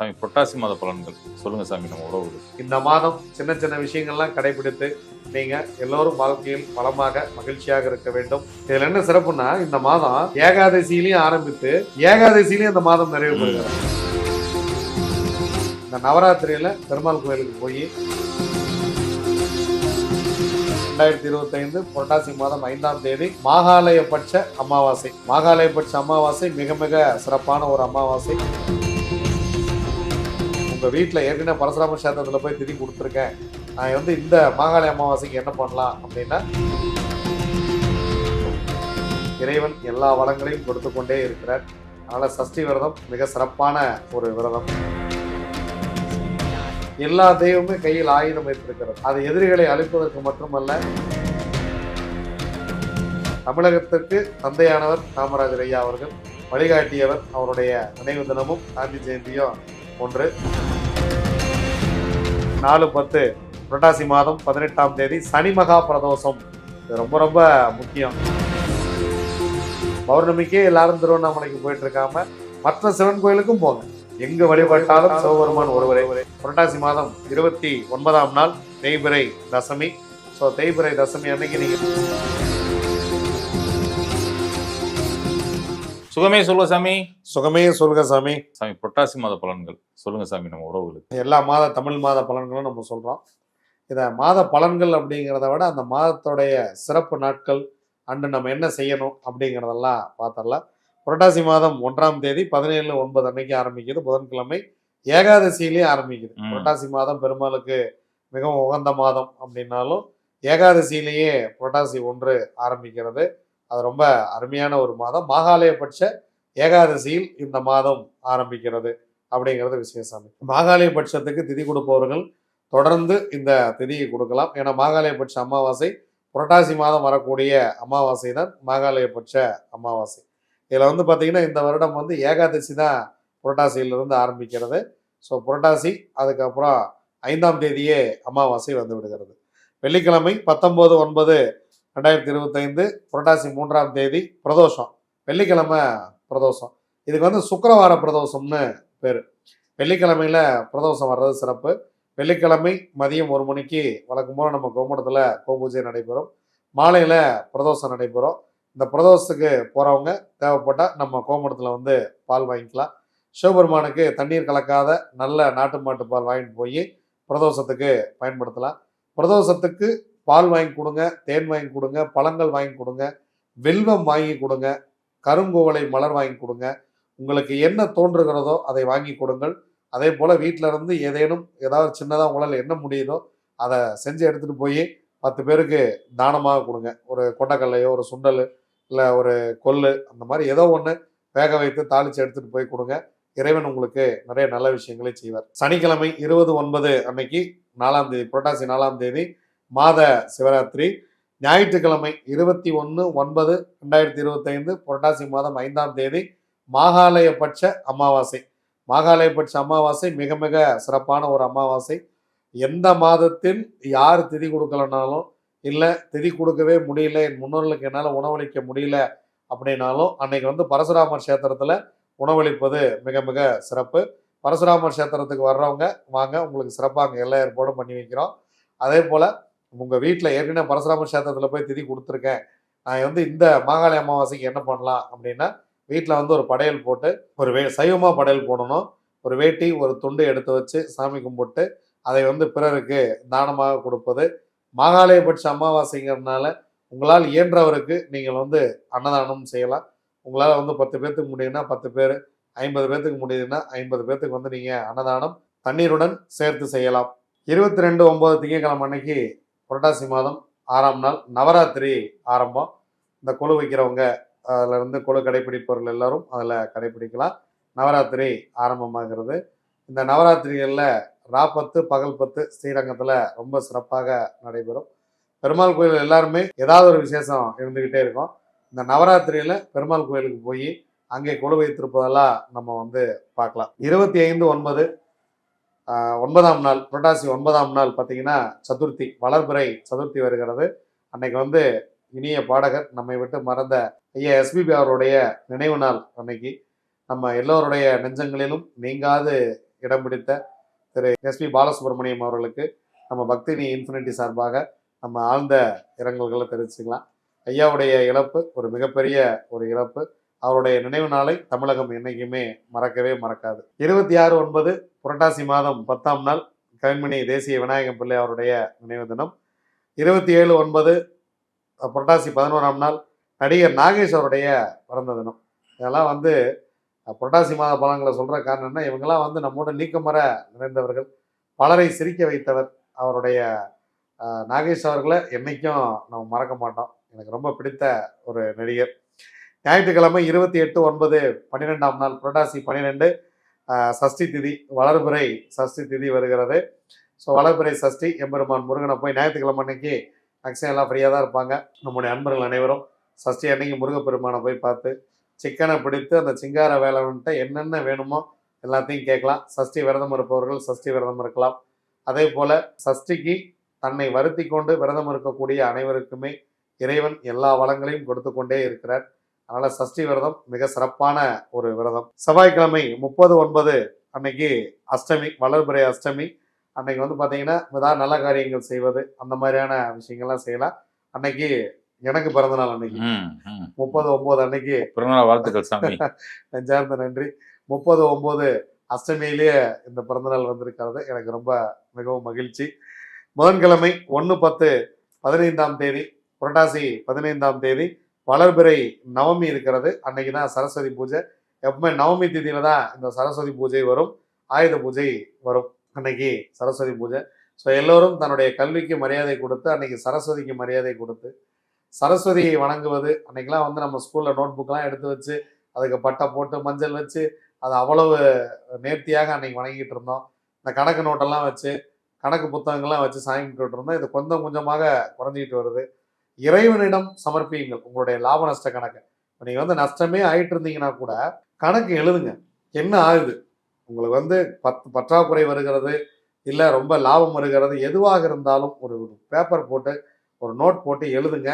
சாமி புரட்டாசி மாத பலன்கள். சொல்லுங்க சாமி நம்ம உறவுகள். இந்த மாதம் சின்ன சின்ன விஷயங்கள்லாம் கடைபிடித்து நீங்க எல்லோரும் வாழ்க்கையில் வளமாக மகிழ்ச்சியாக இருக்க வேண்டும். இதுல என்ன சிறப்புன்னா இந்த மாதம் ஏகாதசியிலையும் ஆரம்பித்து ஏகாதசியிலையும் இந்த மாதம் நிறைவு பெறுகிறது இந்த நவராத்திரியில பெருமாள் கோயிலுக்கு போய் ரெண்டாயிரத்தி இருபத்தைந்து புரட்டாசி மாதம் ஐந்தாம் தேதி மாகாலயபட்ச அமாவாசை. மாகாலயபட்ச அமாவாசை மிக மிக சிறப்பான ஒரு அமாவாசை. உங்கள் வீட்டில் ஏற்கனவே பரசுராம கஷேத்திரத்தில் போய் திதி கொடுத்துருக்கேன். நான் வந்து இந்த மாகாளி அமாவாசைக்கு என்ன பண்ணலாம் அப்படின்னா இறைவன் எல்லா வளங்களையும் கொடுத்து கொண்டே இருக்கிறார். அதனால் சஷ்டி விரதம் மிக சிறப்பான ஒரு விரதம். எல்லா தெய்வமும் கையில் ஆயுதம் வைத்திருக்கிறது. அது எதிரிகளை அழிப்பதற்கு மட்டுமல்ல தமிழகத்திற்கு தந்தையானவர் காமராஜர் ஐயா அவர்கள் வழிகாட்டியவர் அவருடைய நினைவு தினமும் காந்தி ஜெயந்தியும். ஒன்று. நாலு பத்து. புரட்டாசி மாதம் பதினெட்டாம் தேதி சனி மகா பிரதோஷம். இது ரொம்ப ரொம்ப முக்கியம். பௌர்ணமிக்கே எல்லாரும் திருவண்ணாமலைக்கு போயிட்டு இருக்காம மற்ற சிவன் கோயிலுக்கும் போங்க. எங்கு வழிபட்டாலும் சிவபெருமான் ஒருவரே. புரட்டாசி மாதம் இருபத்தி ஒன்பதாம் நாள் தேய்பிரை தசமி. ஸோ தேய்பிரை தசமி அன்னைக்கு நீங்கள் சுகமே சொல்லுங்க சாமி. சுகமே சொல்க சாமி. சாமி புரட்டாசி மாத பலன்கள் சொல்லுங்க சாமி நம்ம உறவுகளுக்கு. எல்லா மாத தமிழ் மாத பலன்களும் நம்ம சொல்கிறோம் இதை மாத பலன்கள் அப்படிங்கிறத விட அந்த மாதத்துடைய சிறப்பு நாட்கள் அன்று நம்ம என்ன செய்யணும் அப்படிங்கிறதெல்லாம் பார்த்துடலாம் புரட்டாசி மாதம் ஒன்றாம் தேதி பதினேழு ஒன்பது அன்னைக்கு ஆரம்பிக்குது. புதன்கிழமை ஏகாதசியிலேயே ஆரம்பிக்குது. புரட்டாசி மாதம் பெருமாளுக்கு மிகவும் உகந்த மாதம் அப்படின்னாலும் ஏகாதசியிலேயே புரட்டாசி ஒன்று ஆரம்பிக்கிறது. அது ரொம்ப அருமையான ஒரு மாதம். மாகாலயபட்ச ஏகாதசியில் இந்த மாதம் ஆரம்பிக்கிறது அப்படிங்கிறது விசேஷம். மாகாலயபட்சத்துக்கு திதி கொடுப்பவர்கள் தொடர்ந்து இந்த திதியை கொடுக்கலாம். ஏன்னா மாகாலயபட்ச அமாவாசை புரட்டாசி மாதம் வரக்கூடிய அமாவாசை தான் மாகாலயபட்ச அமாவாசை. இதில் வந்து பார்த்திங்கன்னா இந்த வருடம் வந்து ஏகாதசி தான் புரட்டாசியிலிருந்து ஆரம்பிக்கிறது. ஸோ புரட்டாசி அதுக்கப்புறம் ஐந்தாம் தேதியே அமாவாசை வந்து விடுகிறது. வெள்ளிக்கிழமை பத்தொம்போது ஒன்பது ரெண்டாயிரத்தி இருபத்தைந்து புரட்டாசி மூன்றாம் தேதி பிரதோஷம். வெள்ளிக்கிழமை பிரதோஷம். இதுக்கு வந்து சுக்கரவார பிரதோஷம்னு பேர். வெள்ளிக்கிழமையில பிரதோஷம் வர்றது சிறப்பு. வெள்ளிக்கிழமை மதியம் ஒரு மணிக்கு வழக்கம் போல் நம்ம கோமடத்தில் கோபூஜை நடைபெறும். மாலையில் பிரதோஷம் நடைபெறும். இந்த பிரதோஷத்துக்கு போகிறவங்க தேவைப்பட்டால் நம்ம கோமடத்தில் வந்து பால் வாங்கிக்கலாம். சிவபெருமானுக்கு தண்ணீர் கலக்காத நல்ல நாட்டு மாட்டு பால் வாங்கிட்டு போய் பிரதோஷத்துக்கு பயன்படுத்தலாம். பிரதோஷத்துக்கு பால் வாங்கி கொடுங்க தேன் வாங்கி கொடுங்க பழங்கள் வாங்கி கொடுங்க வெல்வம் வாங்கி கொடுங்க கருங்கோவலை மலர் வாங்கி கொடுங்க. உங்களுக்கு என்ன தோன்றுகிறதோ அதை வாங்கி கொடுங்கள். அதே போல் வீட்டில் இருந்து ஏதேனும் ஏதாவது சின்னதாக உங்களால் என்ன முடியுதோ அதை செஞ்சு எடுத்துகிட்டு போய் பத்து பேருக்கு தானமாக கொடுங்க. ஒரு கொண்டக்கல்லையோ ஒரு சுண்டல் இல்லை ஒரு கொள்ளு அந்த மாதிரி ஏதோ ஒன்று வேக வைத்து தாளித்து எடுத்துகிட்டு போய் கொடுங்க. இறைவன் உங்களுக்கு நிறைய நல்ல விஷயங்களை செய்வார். சனிக்கிழமை இருபது ஒன்பது அன்னைக்கு நாலாம் தேதி புரட்டாசி நாலாம் தேதி மாத சிவராத்திரி ஞாயிற்றுக்கிழமை இருபத்தி ஒன்று ஒன்பது ரெண்டாயிரத்தி இருபத்தைந்து புரட்டாசி மாதம் ஐந்தாம் தேதி மாகாலயபட்ச அமாவாசை. மாகாலயபட்ச அமாவாசை மிக மிக சிறப்பான ஒரு அமாவாசை. எந்த மாதத்தில் யார் திதி கொடுக்கலனாலும் இல்லை திதி கொடுக்கவே முடியல என் முன்னோர்களுக்கு என்னால் உணவளிக்க முடியல அப்படின்னாலும் அன்னைக்கு வந்து பரசுராமர் கஷேத்திரத்தில் உணவளிப்பது மிக மிக சிறப்பு. பரசுராமர் கஷேத்திரத்துக்கு வர்றவங்க வாங்க உங்களுக்கு சிறப்பாக அங்கே எல்லா ஏற்பாடும் பண்ணி வைக்கிறோம். அதே போல் உங்கள் வீட்டில் ஏற்கனவே பரசுராம கஷேத்திரத்தில் போய் திதி கொடுத்துருக்கேன். நான் வந்து இந்த மாகாளி அமாவாசைக்கு என்ன பண்ணலாம் அப்படின்னா வீட்டில் வந்து ஒரு படையல் போட்டு ஒரு வே சைவமாக படையல் போடணும். ஒரு வேட்டி ஒரு துண்டு எடுத்து வச்சு சாமி கும்பிட்டு அதை வந்து பிறருக்கு தானமாக கொடுப்பது. மாகாலயபட்ச அமாவாசைங்கிறதுனால உங்களால் இயன்றவருக்கு நீங்கள் வந்து அன்னதானம் செய்யலாம். உங்களால் வந்து பத்து பேர்த்துக்கு முடியும்னா பத்து பேர் ஐம்பது பேர்த்துக்கு முடியுதுன்னா ஐம்பது பேர்த்துக்கு வந்து நீங்கள் அன்னதானம் தண்ணீருடன் சேர்த்து செய்யலாம். இருபத்தி ரெண்டு ஒம்பது திங்கட்கிழமை அன்னைக்கு புரட்டாசி மாதம் ஆறாம் நாள் நவராத்திரி ஆரம்பம். இந்த கொழு வைக்கிறவங்க அதில் இருந்து கொலு கடைப்பிடிப்பவர்கள் எல்லாரும் அதில் கடைப்பிடிக்கலாம் நவராத்திரி ஆரம்பமாகிறது. இந்த நவராத்திரிகளில் ராப்பத்து பகல் பத்து ஸ்ரீரங்கத்தில் ரொம்ப சிறப்பாக நடைபெறும். பெருமாள் கோயில் எல்லாருமே ஏதாவது ஒரு விசேஷம் இருந்துக்கிட்டே இருக்கும். இந்த நவராத்திரியில் பெருமாள் கோயிலுக்கு போய் அங்கே கொழு வைத்திருப்பதெல்லாம் நம்ம வந்து பார்க்கலாம். இருபத்தி ஐந்து ஒன்பது ஒன்பதாம் நாள் புரட்டாசி ஒன்பதாம் நாள் பார்த்தீங்கன்னா சதுர்த்தி வளர்பிறை சதுர்த்தி வருகிறது. அன்னைக்கு வந்து இனிய பாடகர் நம்மை விட்டு மறந்த ஐயா எஸ்பிபி அவருடைய நினைவு நாள் அன்னைக்கு. நம்ம எல்லோருடைய நெஞ்சங்களிலும் நீங்காது இடம் பிடித்த திரு எஸ்பி பாலசுப்ரமணியம் அவர்களுக்கு நம்ம பக்தினி இன்ஃபினிட்டி சார்பாக நம்ம ஆழ்ந்த இரங்கல்களை தெரிவிச்சுக்கலாம். ஐயாவுடைய இழப்பு ஒரு மிகப்பெரிய ஒரு இழப்பு. அவருடைய நினைவு நாளை தமிழகம் என்னைக்குமே மறக்கவே மறக்காது. இருபத்தி ஆறு ஒன்பது புரட்டாசி மாதம் பத்தாம் நாள் கவிமணி தேசிய விநாயகம் பிள்ளை அவருடைய நினைவு தினம். இருபத்தி ஏழு ஒன்பது புரட்டாசி பதினோராம் நாள் நடிகர் நாகேஷ் அவருடைய பிறந்த தினம். இதெல்லாம் வந்து புரட்டாசி மாத பலன்களை சொல்கிற காரணம் என்ன? இவங்கெல்லாம் வந்து நம்மோட நீக்கமர நிறைந்தவர்கள். பலரை சிரிக்க வைத்தவர் அவருடைய நாகேஷ் அவர்களை என்னைக்கும் நம்ம மறக்க மாட்டோம். எனக்கு ரொம்ப பிடித்த ஒரு நடிகர். ஞாயிற்றுக்கிழமை இருபத்தி எட்டு ஒன்பது பன்னிரெண்டாம் நாள் புரட்டாசி பன்னிரெண்டு சஷ்டி திதி வளர்பிறை சஷ்டி திதி வருகிறது. ஸோ வளர்பிறை சஷ்டி எம்பெருமான் முருகனை போய் ஞாயிற்றுக்கிழமை அன்னைக்கு மேக்ஸிமம் எல்லாம் ஃப்ரீயாக தான் இருப்பாங்க. நம்முடைய அன்பர்கள் அனைவரும் சஷ்டி அன்னைக்கு முருகப்பெருமானை போய் பார்த்து சிக்கனை பிடித்து அந்த சிங்கார வேலைவன்ட்ட என்னென்ன வேணுமோ எல்லாத்தையும் கேட்கலாம். சஷ்டி விரதம் இருப்பவர்கள் சஷ்டி விரதம் இருக்கலாம். அதே போல் சஷ்டிக்கு தன்னை வருத்தி கொண்டு விரதம் இருக்கக்கூடிய அனைவருக்குமே இறைவன் எல்லா வளங்களையும் கொடுத்து கொண்டே இருக்கிறார். அதனால சஷ்டி விரதம் மிக சிறப்பான ஒரு விரதம். செவ்வாய்க்கிழமை முப்பது ஒன்பது அன்னைக்கு அஷ்டமி வளர்பிறை அஷ்டமி. அன்னைக்கு வந்து பார்த்தீங்கன்னா ஏதாவது நல்ல காரியங்கள் செய்வது அந்த மாதிரியான விஷயங்கள்லாம் செய்யலாம். அன்னைக்கு எனக்கு பிறந்த நாள் அன்னைக்கு. முப்பது ஒன்பது அன்னைக்கு. பிறந்தநாள் வாழ்த்துக்கள் சாமி. நெஞ்சார்ந்த நன்றி. முப்பது ஒன்பது அஷ்டமியிலேயே இந்த பிறந்தநாள் வந்திருக்கிறது. எனக்கு ரொம்ப மிகவும் மகிழ்ச்சி. புதன்கிழமை ஒன்று பத்து பதினைந்தாம் தேதி புரட்டாசி பதினைந்தாம் தேதி வளர்பிறை நவமி இருக்கிறது. அன்னைக்கு தான் சரஸ்வதி பூஜை. எப்பவுமே நவமி திதியில தான் இந்த சரஸ்வதி பூஜை வரும். ஆயுத பூஜை வரும். அன்னைக்கு சரஸ்வதி பூஜை. ஸோ எல்லோரும் தன்னுடைய கல்விக்கு மரியாதை கொடுத்து அன்னைக்கு சரஸ்வதிக்கு மரியாதை கொடுத்து சரஸ்வதியை வணங்குவது. அன்னைக்கெல்லாம் வந்து நம்ம ஸ்கூலில் நோட் புக்கெலாம் எடுத்து வச்சு அதுக்கு பட்டை போட்டு மஞ்சள் வச்சு அது அவ்வளவு நேர்த்தியாக அன்னைக்கு வணங்கிட்டு இருந்தோம். இந்த கணக்கு நோட்டெல்லாம் வச்சு கணக்கு புத்தகங்கள்லாம் வச்சு சாமி கும்பிட்டு இருந்தோம். இது கொஞ்சம் கொஞ்சமாக குறைஞ்சிக்கிட்டு வருது. இறைவனிடம் சமர்ப்பியுங்கள். உங்களுடைய லாப நஷ்ட கணக்கு. இப்போ நீங்கள் வந்து நஷ்டமே ஆகிட்டு இருந்தீங்கன்னா கூட கணக்கு எழுதுங்க. என்ன ஆகுது? உங்களுக்கு வந்து பத் பற்றாக்குறை வருகிறது இல்லை ரொம்ப லாபம் வருகிறது எதுவாக இருந்தாலும் ஒரு பேப்பர் போட்டு ஒரு நோட் போட்டு எழுதுங்க.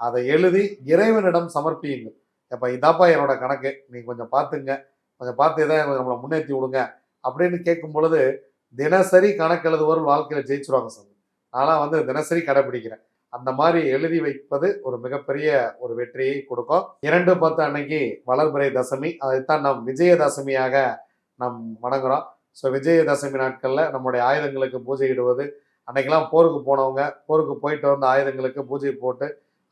அதை எழுதி இறைவனிடம் சமர்ப்பியுங்கள். எப்போ இதாப்பா என்னோட கணக்கு. நீங்கள் கொஞ்சம் பார்த்துங்க. கொஞ்சம் பார்த்து தான் நம்மளை முன்னேற்றி விடுங்க. அப்படின்னு கேட்கும் பொழுது தினசரி கணக்கு எழுதுவோர் வாழ்க்கையில் ஜெயிச்சிருவாங்க சார். நான்லாம் வந்து தினசரி கடைப்பிடிக்கிறேன். அந்த மாதிரி எழுதி வைப்பது ஒரு மிகப்பெரிய ஒரு வெற்றியை கொடுக்கும். இரண்டு பத்து அன்னைக்கு வளர்பிறை தசமி. அதைத்தான் நாம் விஜயதசமியாக நாம் வணங்குறோம். ஸோ விஜயதசமி நாட்களில் நம்முடைய ஆயுதங்களுக்கு பூஜை இடுவது அன்னைக்கெல்லாம் போருக்கு போனவங்க போருக்கு போயிட்டு வந்த ஆயுதங்களுக்கு பூஜை போட்டு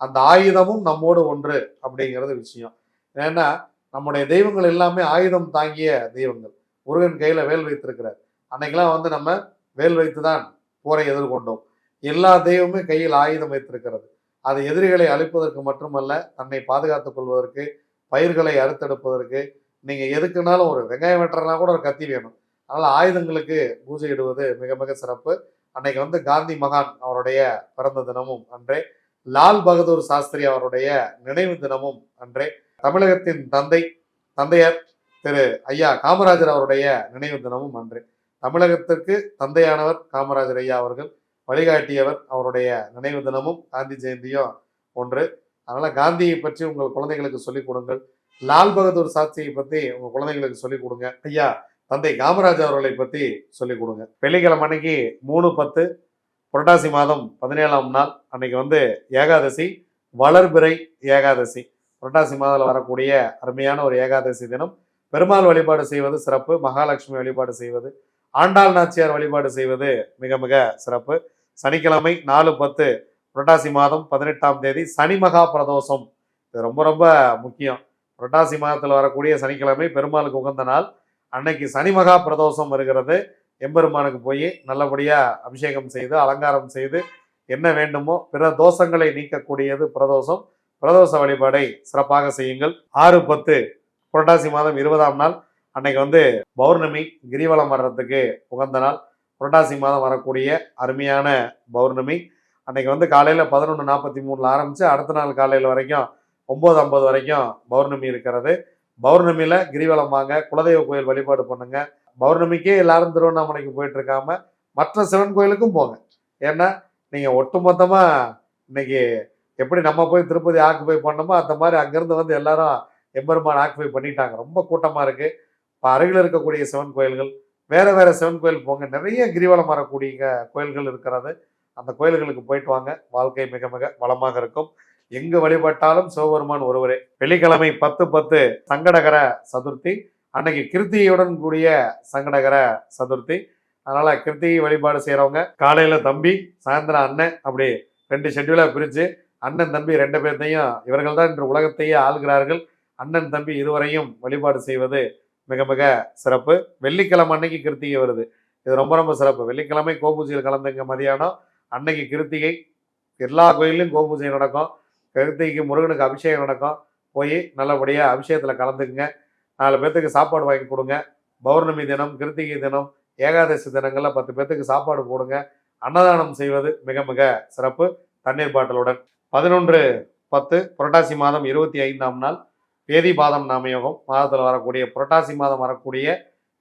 அந்த ஆயுதமும் நம்மோடு ஒன்று அப்படிங்கிறது விஷயம். ஏன்னா நம்முடைய தெய்வங்கள் எல்லாமே ஆயுதம் தாங்கிய தெய்வங்கள். முருகன் கையில் வேல் வைத்திருக்கிறார். அன்னைக்கெல்லாம் வந்து நம்ம வேல் வைத்து தான் போரை எதிர்கொண்டோம். எல்லா தெய்வமே கையில் ஆயுதம் வைத்திருக்கிறது. அது எதிரிகளை அழிப்பதற்கு மட்டுமல்ல தன்னை பாதுகாத்துக் கொள்வதற்கு பயிர்களை அறுத்தெடுப்பதற்கு. நீங்க எதுக்குனாலும் ஒரு வெங்காயம் வெட்டுறதுனா கூட ஒரு கத்தி வேணும். அதனால ஆயுதங்களுக்கு பூஜை இடுவது மிக மிக சிறப்பு. அன்னைக்கு வந்து காந்தி மகான் அவருடைய பிறந்த தினமும் அன்றே லால் பகதூர் சாஸ்திரி அவருடைய நினைவு தினமும் அன்றே தமிழகத்தின் தந்தை தந்தையர் திரு ஐயா காமராஜர் அவருடைய நினைவு தினமும் அன்றே. தமிழகத்திற்கு தந்தையானவர் காமராஜர் ஐயா அவர்கள் வழிகாட்டியவர் அவருடைய நினைவு தினமும் காந்தி ஜெயந்தியும் ஒன்று. அதனால் காந்தியை பற்றி உங்கள் குழந்தைகளுக்கு சொல்லிக் கொடுங்கள். லால் பகதூர் சாஸ்திரியை பற்றி உங்கள் குழந்தைகளுக்கு சொல்லிக் கொடுங்க. ஐயா தந்தை காமராஜ் அவர்களை பற்றி சொல்லிக் கொடுங்க. வெள்ளிக்கிழமை அன்னைக்கு மூணு பத்து புரட்டாசி மாதம் பதினேழாம் நாள் அன்னைக்கு வந்து ஏகாதசி வளர்பிறை ஏகாதசி. புரட்டாசி மாதத்தில் வரக்கூடிய அருமையான ஒரு ஏகாதசி தினம். பெருமாள் வழிபாடு செய்வது சிறப்பு மகாலட்சுமி வழிபாடு செய்வது ஆண்டாள் நாச்சியார் வழிபாடு செய்வது மிக மிக சிறப்பு. சனிக்கிழமை நாலு பத்து புரட்டாசி மாதம் பதினெட்டாம் தேதி சனி மகா பிரதோஷம். இது ரொம்ப ரொம்ப முக்கியம். புரட்டாசி மாதத்தில் வரக்கூடிய சனிக்கிழமை பெருமாளுக்கு உகந்த நாள். அன்னைக்கு சனி மகா பிரதோஷம் வருகிறது. எம்பெருமானுக்கு போய் நல்லபடியாக அபிஷேகம் செய்து அலங்காரம் செய்து என்ன வேண்டுமோ பிற தோஷங்களை நீக்கக்கூடியது பிரதோஷம். பிரதோஷ வழிபாடை சிறப்பாக செய்யுங்கள். ஆறு பத்து புரட்டாசி மாதம் இருபதாம் நாள். அன்னைக்கு வந்து பௌர்ணமி கிரிவலம் வர்றதுக்கு உகந்த நாள். புரட்டாசி மாதம் வரக்கூடிய அருமையான பௌர்ணமி. அன்னைக்கு வந்து காலையில் பதினொன்று நாற்பத்தி மூணில் ஆரம்பித்து அடுத்த நாள் காலையில் வரைக்கும் ஒம்பது ஐம்பது வரைக்கும் பௌர்ணமி இருக்கிறது. பௌர்ணமியில் கிரிவலம் வாங்க குலதெய்வ கோயில் வழிபாடு பண்ணுங்க. பௌர்ணமிக்கே எல்லாரும் திருவண்ணாமலைக்கு போயிட்டு இருக்காம மற்ற சிவன் கோயிலுக்கும் போங்க. ஏன்னா நீங்கள் ஒட்டுமொத்தமாக இன்னைக்கு எப்படி நம்ம போய் திருப்பதி ஆக்குபை பண்ணோமோ அந்த மாதிரி அங்கேருந்து வந்து எல்லாரும் எம்பெருமான் ஆக்குபை பண்ணிட்டாங்க. ரொம்ப கூட்டமாக இருக்குது இப்போ அருகில் இருக்கக்கூடிய சிவன் கோயில்கள் வேறு வேறு சிவன் கோயில் போங்க. நிறைய கிரிவலம் வரக்கூடிய கோயில்கள் இருக்கிறது. அந்த கோயில்களுக்கு போயிட்டு வாங்க. வாழ்க்கை மிக மிக வளமாக இருக்கும். எங்கு வழிபட்டாலும் சிவபெருமான் ஒருவரே. வெள்ளிக்கிழமை பத்து பத்து சங்கடகர சதுர்த்தி. அன்னைக்கு கிருத்தியுடன் கூடிய சங்கடகர சதுர்த்தி. அதனால கிருத்திகை வழிபாடு செய்கிறவங்க காலையில் தம்பி சாயந்தரம் அண்ணன் அப்படி ரெண்டு ஷெட்யூலாக பிரித்து அண்ணன் தம்பி ரெண்டு பேர்த்தையும் இவர்கள் தான் இன்று உலகத்தையே ஆள்கிறார்கள். அண்ணன் தம்பி இருவரையும் வழிபாடு செய்வது மிக மிக சிறப்பு. வெள்ளிக்கிழமை அன்னைக்கு கிருத்திகை வருது. இது ரொம்ப ரொம்ப சிறப்பு. வெள்ளிக்கிழமை கோபூஜையில் கலந்துங்க மதியானம். அன்னைக்கு கிருத்திகை. எல்லா கோயிலையும் கோபூஜை நடக்கும். கிருத்திகைக்கு முருகனுக்கு அபிஷேகம் நடக்கும். போய் நல்லபடியாக அபிஷேகத்தில் கலந்துக்குங்க. நாலு பேர்த்துக்கு சாப்பாடு வாங்கி கொடுங்க. பௌர்ணமி தினம் கிருத்திகை தினம் ஏகாதசி தினங்களில் பத்து பேர்த்துக்கு சாப்பாடு போடுங்க. அன்னதானம் செய்வது மிக மிக சிறப்பு. தண்ணீர் பாட்டிலுடன். பதினொன்று பத்து புரட்டாசி மாதம் இருபத்தி ஐந்தாம் நாள். வேதிபாதம் நாமயோகம் மாதத்தில் வரக்கூடிய புரட்டாசி மாதம் வரக்கூடிய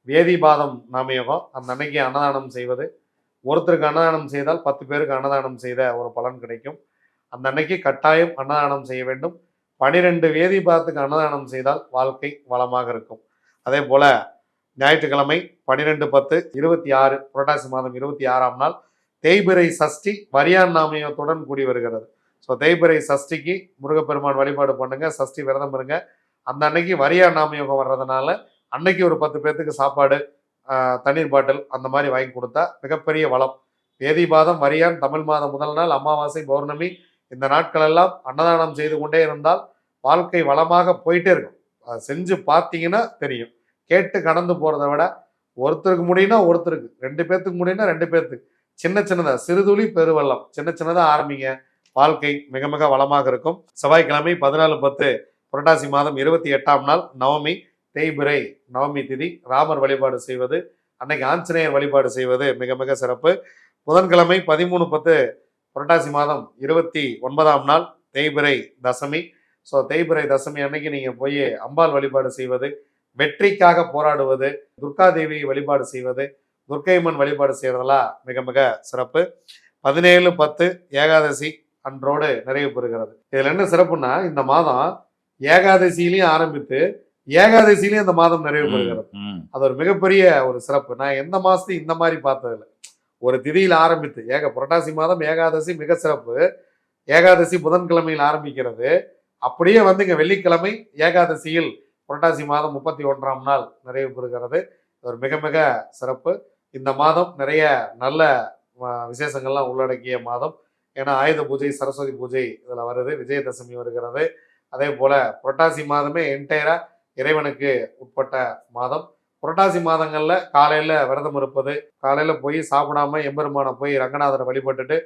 வேதிபாதம் நாமயோகம் அந்த அன்னைக்கு அன்னதானம் செய்வது. ஒருத்தருக்கு அன்னதானம் செய்தால் பத்து பேருக்கு அன்னதானம் செய்த ஒரு பலன் கிடைக்கும். அந்த அன்னைக்கு கட்டாயம் அன்னதானம் செய்ய வேண்டும். பனிரெண்டு வேதிபாதத்துக்கு அன்னதானம் செய்தால் வாழ்க்கை வளமாக இருக்கும். அதே போல ஞாயிற்றுக்கிழமை பன்னிரெண்டு பத்து இருபத்தி ஆறு புரட்டாசி மாதம் இருபத்தி ஆறாம் நாள் தேய்பிறை சஷ்டி வரியான் நாமயத்துடன் கூடி வருகிறது. ஸோ தேய்பிரை சஷ்டிக்கு முருகப்பெருமான் வழிபாடு பண்ணுங்க சஷ்டி விரதம் இருங்க. அந்த அன்னைக்கு நாமி யோகம் வர்றதுனால அன்னைக்கு ஒரு பத்து பேர்த்துக்கு சாப்பாடு தண்ணீர் பாட்டில் அந்த மாதிரி வாங்கி கொடுத்தா மிகப்பெரிய வளம். வேதி மாதம் வரியான் தமிழ் மாதம் முதல் நாள் அமாவாசை பௌர்ணமி இந்த நாட்கள் எல்லாம் அன்னதானம் செய்து கொண்டே இருந்தால் வாழ்க்கை வளமாக போயிட்டே இருக்கும். அதை செஞ்சு பார்த்தீங்கன்னா தெரியும். கேட்டு கடந்து போகிறத விட ஒருத்தருக்கு முடியும்னா ஒருத்தருக்கு ரெண்டு பேர்த்துக்கு முடியும்னா ரெண்டு பேர்த்துக்கு சின்ன சின்னதாக சிறுதுளி பெருவெள்ளம். சின்ன சின்னதாக ஆரம்பிங்க. வாழ்க்கை மிக மிக வளமாக இருக்கும். செவ்வாய்க்கிழமை பதினாலு பத்து புரட்டாசி மாதம் இருபத்தி எட்டாம் நாள் நவமி தேய்பிரை நவமி திதி ராமர் வழிபாடு செய்வது அன்னைக்கு ஆஞ்சநேயர் வழிபாடு செய்வது மிக மிக சிறப்பு. புதன்கிழமை பதிமூணு பத்து புரட்டாசி மாதம் இருபத்தி ஒன்பதாம் நாள் தேய்பிறை தசமி. ஸோ தேய்பிரை தசமி அன்னைக்கு நீங்கள் போய் அம்பாள் வழிபாடு செய்வது வெற்றிக்காக போராடுவது துர்காதேவியை வழிபாடு செய்வது துர்க்கைம்மன் வழிபாடு செய்கிறதெல்லாம் மிக மிக சிறப்பு. பதினேழு பத்து ஏகாதசி அன்றோடு நிறைவு பெறுகிறது. இதுல என்ன சிறப்புன்னா இந்த மாதம் ஏகாதசியிலையும் ஆரம்பித்து ஏகாதசியிலையும் இந்த மாதம் நிறைவு பெறுகிறது. அது ஒரு மிகப்பெரிய ஒரு சிறப்பு. நான் எந்த மாசத்தையும் இந்த மாதிரி பார்த்ததில்ல. ஒரு திதியில் ஆரம்பித்து ஏக புரட்டாசி மாதம் ஏகாதசி மிக சிறப்பு. ஏகாதசி புதன்கிழமையில் ஆரம்பிக்கிறது. அப்படியே வந்து இங்க வெள்ளிக்கிழமை ஏகாதசியில் புரட்டாசி மாதம் முப்பத்தி ஒன்றாம் நாள் நிறைவு பெறுகிறது. ஒரு மிக மிக சிறப்பு. இந்த மாதம் நிறைய நல்ல விசேஷங்கள்லாம் உள்ளடக்கிய மாதம். ஏன்னா ஆயுத பூஜை சரஸ்வதி பூஜை இதில் வருது விஜயதசமி வருகிறது. அதே போல் புரட்டாசி மாதமே என்டையராக இறைவனுக்கு உட்பட்ட மாதம். புரட்டாசி மாதங்களில் காலையில் விரதம் இருப்பது காலையில் போய் சாப்பிடாம எம்பெருமானை போய் ரங்கநாதரை வழிபட்டுட்டு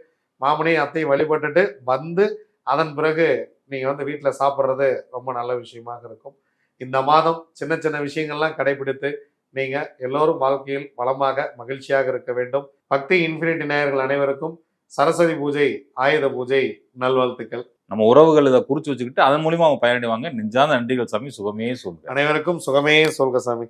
மாமனையும் அத்தையும் வழிபட்டுட்டு வந்து அதன் பிறகு நீங்கள் வந்து வீட்டில் சாப்பிட்றது ரொம்ப நல்ல விஷயமாக இருக்கும். இந்த மாதம் சின்ன சின்ன விஷயங்கள்லாம் கடைபிடித்து நீங்கள் எல்லோரும் வாழ்க்கையில் வளமாக மகிழ்ச்சியாக இருக்க வேண்டும். பக்தி இன்ஃபினிட்டி நேயர்கள் அனைவருக்கும் சரஸ்வதி பூஜை ஆயுத பூஜை நல்வாழ்த்துக்கள். நம்ம உறவுகள் இதை குறிச்சு வச்சுக்கிட்டு அதன் மூலியமா அவங்க பயனடைவாங்க. நெஞ்சாத நன்றிகள் சாமி. சுகமே சொல்றேன் அனைவருக்கும் சுகமே சொல்க சாமி.